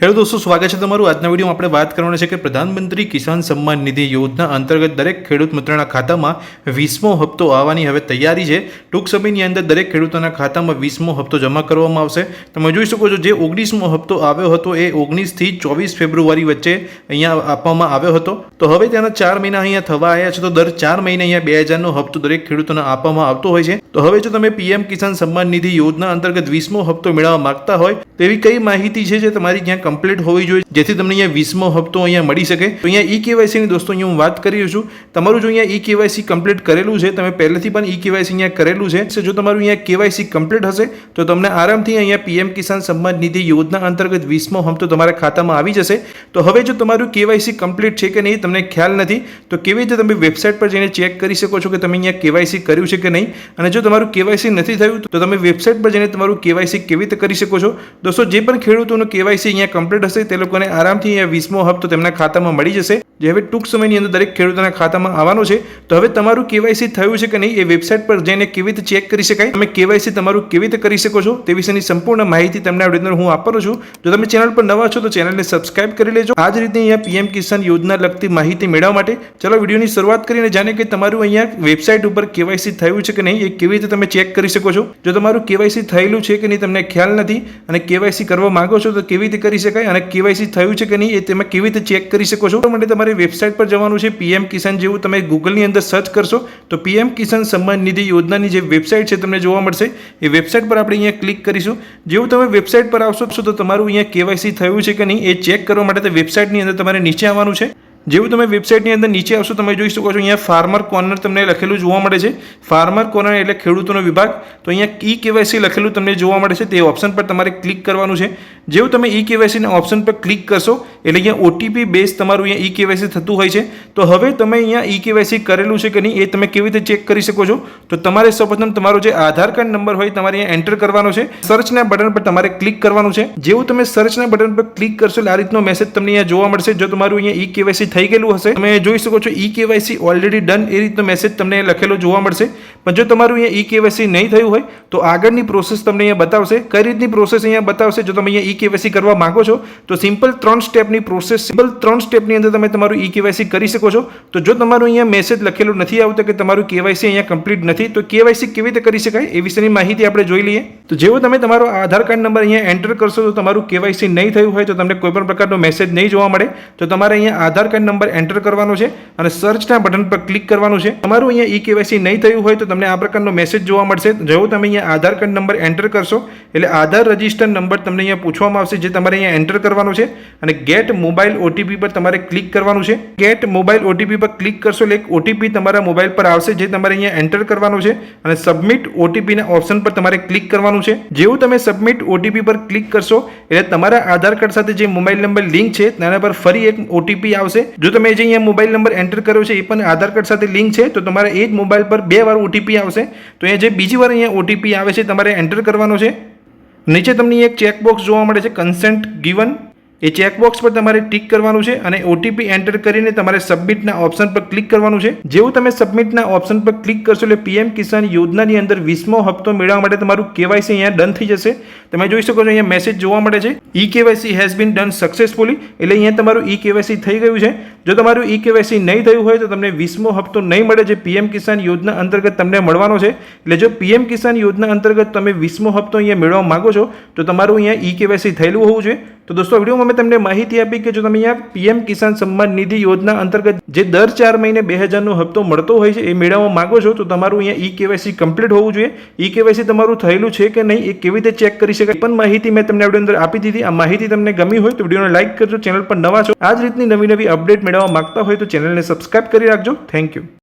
Hello દોસ્તો, સ્વાગત છે તમારું. આજના વિડીયોમાં આપણે વાત કરવાની છે કે પ્રધાનમંત્રી કિસાન સન્માન નિધિ યોજના અંતર્ગત દરેક ખેડૂત મિત્રના ખાતામાં વીસમો હપ્તો આવવાની હવે તૈયારી છે. ટૂંક સમયની અંદર દરેક ખેડૂતોના ખાતામાં વીસમો હપ્તો જમા કરવામાં આવશે. તમે જોઈ શકો છો, જે ઓગણીસમો હપ્તો આવ્યો હતો એ ઓગણીસથી ચોવીસ ફેબ્રુઆરી વચ્ચે અહીંયા આપવામાં આવ્યો હતો. તો હવે તેના ચાર મહિના અહીંયા થવા આવ્યા છે, તો દર ચાર મહિને અહીંયા બે હજારનો હપ્તો દરેક ખેડૂતોને આપવામાં આવતો હોય છે. તો હવે જો તમે પીએમ કિસાન સન્માન નિધિ યોજના અંતર્ગત વીસમો હપ્તો મેળવવા માંગતા હોય તેવી કઈ માહિતી છે જે તમારી ત્યાં કમ્પ્લીટ હોવી જોઈએ, જેથી તમને અહીંયા વીસમો હપ્તો અહીંયા મળી શકે? તો અહીંયા ઈ કેવાયસીની દોસ્તો, અહીંયા હું વાત કરી છું. તમારું જો અહીંયા ઈ કેવાયસી કમ્પ્લીટ કરેલું છે, તમે પહેલેથી પણ ઈ કેવાયસી અહીંયા કરેલું છે જો તમારું અહીંયા કેવાયસી કમ્પ્લીટ હશે, તો તમને આરામથી અહીંયા પીએમ કિસાન સન્માન નિધિ યોજના અંતર્ગત વીસમો હપ્તો તમારા ખાતામાં આવી જશે. તો હવે જો તમારું કેવાયસી કમ્પ્લીટ છે કે નહીં, તમને ખ્યાલ નથી, તો કેવી રીતે તમે વેબસાઇટ પર જઈને ચેક કરી શકો છો કે તમે અહીંયા કેવાયસી કર્યું છે કે નહીં? અને જો તમારું કેવાયસી નથી થયું, તો તમે વેબસાઇટ પર જઈને તમારું કેવાયસી કેવી રીતે કરી શકો છો? દોસ્તો, જે પણ ખેડૂતોનું કેવાયસી અહીંયા કમ્પ્લીટ હશે, તે લોકોને આરામથી અહીંયા વીસમો હપ્તો તેમના ખાતામાં મળી જશે. જે હવે ટૂંક સમયની અંદર દરેક ખેડૂતોના ખાતામાં આવવાનો છે. તો હવે તમારું કેવાયસી થયું છે કે નહીં એ વેબસાઇટ પર જઈને કેવી રીતે ચેક કરી શકાય? તમે કેવાયસી તમારું કેવી રીતે કરી શકો છો? તે વિશેની સંપૂર્ણ માહિતી તમને આ વીડિયો હું આપવાનો છું. જો તમે ચેનલ પર નવા છો તો ચેનલને સબસ્ક્રાઇબ કરી લેજો. આ જ રીતે અહીંયા પીએમ કિસાન યોજના લગતી માહિતી મેળવવા માટે ચલો વિડીયોની શરૂઆત કરીને જાણે કે તમારું અહીંયા વેબસાઇટ ઉપર કેવાયસી થયું છે કે નહીં એ કેવી રીતે તમે ચેક કરી શકો છો? જો તમારું કેવાયસી થયેલું છે કે નહીં, તમને ખ્યાલ નથી અને કેવાયસી કરવા માંગો છો તો કેવી રીતે કરી શકાય અને કેવાયસી થયું છે કે નહીં એ તમે કેવી રીતે ચેક કરી શકો છો? માટે તમારે વેબસાઇટ પર જવાનું છે પીએમ કિસાન જેવું તમે ગૂગલની અંદર સર્ચ કરશો. તો પીએમ કિસાન સન્માન નિધિ યોજનાની જે વેબસાઇટ છે તમને જોવા મળશે. એ વેબસાઇટ પર આપણે અહીંયા ક્લિક કરીશું. જેવું તમે વેબસાઇટ પર આવશો તો તમારું અહીંયા કેવાયસી થયું છે કે નહીં એ ચેક કરવા માટે વેબસાઇટની અંદર તમારે નીચે આવવાનું છે. જેવું તમે વેબસાઇટની અંદર નીચે આવશો, તમે જોઈ શકો છો, અહીંયા ફાર્મર કોર્નર તમને લખેલું જોવા મળે છે. ફાર્મર કોર્નર એટલે ખેડૂતોનો વિભાગ. તો અહીંયા ઈ કેવાયસી લખેલું તમને જોવા મળે છે, તે ઓપ્શન પર તમારે ક્લિક કરવાનું છે. જેવું તમે ઈ કેવાયસીના ઓપ્શન પર ક્લિક કરશો, એટલે અહીંયા ઓટીપી બેઝ તમારું અહીંયા ઈ કેવાયસી થતું હોય છે. તો હવે તમે અહીંયા ઈ કેવાયસી કરેલું છે કે નહીં, એ તમે કેવી રીતે ચેક કરી શકો છો? તો તમારે સૌપ્રથમ તમારો જે આધાર કાર્ડ નંબર હોય, તમારે અહીંયા એન્ટર કરવાનો છે. સર્ચના બટન પર તમારે ક્લિક કરવાનું છે. જેવું તમે સર્ચના બટન પર ક્લિક કરશો, એટલે આ રીતનો મેસેજ તમને અહીંયા જોવા મળશે. જો તમારું અહીંયા ઈ કેવાયસી થઈ ગયેલું હશે. તમે જોઈ શકો છો ઈ કેવાયસી ઓલરેડી ડન એ રીતનો મેસેજ તમને લખેલો જોવા મળશે. પણ જો તમારું અહીંયા ઈ કેવાયસી નહીં થયું હોય, તો આગળની પ્રોસેસ તમને અહીંયા બતાવશે. કઈ રીતની પ્રોસેસ અહીંયા બતાવશે, જો તમે અહીંયા ઈ કેવાયસી કરવા માંગો છો, તો સિમ્પલ ત્રણ સ્ટેપની પ્રોસેસ સિમ્પલ ત્રણ સ્ટેપની અંદર તમે તમારું ઈ કેવાયસી કરી શકો છો. તો જો તમારું અહીંયા મેસેજ લખેલું નથી આવતો કે તમારું કેવાયસી અહીંયા કમ્પ્લીટ નથી, તો કેવાયસી કેવી રીતે કરી શકાય એ વિશેની માહિતી આપણે જોઈ લઈએ. તો જેવો તમે તમારો આધાર કાર્ડ નંબર અહીંયા એન્ટર કરશો, તો તમારું કેવાયસી નહીં થયું હોય, તો તમને કોઈ પણ પ્રકારનો મેસેજ નહીં જોવા મળે. તો તમારે અહીંયા આધાર કાર્ડ નંબર એન્ટર કરવાનો છે અને સર્ચના બટન પર ક્લિક કરવાનું છે. તમારું અહીંયા ઈ કેવાયસી નહીં થયું હોય તો તમને આ પ્રકારનો મેસેજ જોવા મળશે. જો તમે અહીંયા આધાર કાર્ડ નંબર એન્ટર કરશો, એટલે આધાર રજિસ્ટર નંબર તમને અહીંયા પૂછવામાં આવશે જે તમારે અહીંયા એન્ટર કરવાનો છે. અને ગેટ મોબાઈલ ઓટીપી પર તમારે ક્લિક કરવાનું છે. ગેટ મોબાઈલ ઓટીપી પર ક્લિક કરશો એટલે એક ઓટીપી તમારા મોબાઈલ પર આવશે જે તમારે અહીંયા એન્ટર કરવાનો છે. અને સબમિટ ઓટીપીના ઓપ્શન પર તમારે ક્લિક કરવાનું છે. જેવું તમે સબમિટ ઓટીપી પર ક્લિક કરશો, એટલે તમારા આધાર કાર્ડ સાથે જે મોબાઈલ નંબર લિંક છે, તેના પર ફરી એક ઓટીપી આવશે. જો તમે જે અહીંયા મોબાઈલ નંબર એન્ટર કર્યો છે એ પણ આધાર કાર્ડ સાથે લિંક છે, તો તમારે એ જ મોબાઈલ પર બે વાર ઓટીપી આવશે. તો એ જે બીજી વાર અહીંયા ઓટીપી આવે છે, તમારે એન્ટર કરવાનો છે. નીચે તમને એક ચેકબોક્સ જોવા મળે છે કન્સેન્ટ ગીવન એ ચેકબોક્સ પર તમારે ટિક કરવાનું છે અને ઓટીપી એન્ટર કરીને તમારે સબમિટના ઓપ્શન પર ક્લિક કરવાનું છે. જેવું તમે સબમિટના ઓપ્શન પર ક્લિક કરશો એટલે પીએમ કિસાન યોજનાની અંદર વીસમો હપ્તો મેળવવા માટે તમારું કેવાયસી અહીંયા ડન થઈ જશે. તમે જોઈ શકો છો અહીંયા મેસેજ જોવા મળે છે. E KYC has been done successfully એટલે અહીંયા તમારું ઈ કેવાયસી થઈ ગયું છે. જો તમારું ઈ કેવાયસી નહીં થયું હોય તો તમને વીસમો હપ્તો નહીં મળે જે પીએમ કિસાન યોજના અંતર્ગત તમને મળવાનો છે. એટલે જો પીએમ કિસાન યોજના અંતર્ગત તમે વીસમો હપ્તો અહીંયા મેળવવા માંગો છો, તો તમારું અહીંયા ઈ કેવાયસી થયેલું હોવું જોઈએ. તો દોસ્તો વિડીયોમાં મેં તમને માહિતી આપી કે જો તમે અહીંયા પીએમ કિસાન સન્માન નિધિ યોજના અંતર્ગત જે દર ચાર મહિને બે હજારનો હપ્તો મળતો હોય છે એ મેળવવા માગો છો, તો તમારું અહીંયા ઈ કેવાયસી કમ્પ્લીટ હોવું જોઈએ. ઈ કેવાયસી તમારું થયેલું છે કે નહીં એ કેવી રીતે ચેક કરી શકાય? પણ માહિતી મેં તમને વીડિયો અંદર આપી દીધી. આ માહિતી તમને ગમી હોય તો વિડીયોને લાઇક કરજો, ચેનલ પર નવા છો આ જ રીતની નવી નવી અપડેટ મેળવવા માંગતા હોય તો ચેનલને સબસ્ક્રાઇબ કરી રાખજો. Thank you.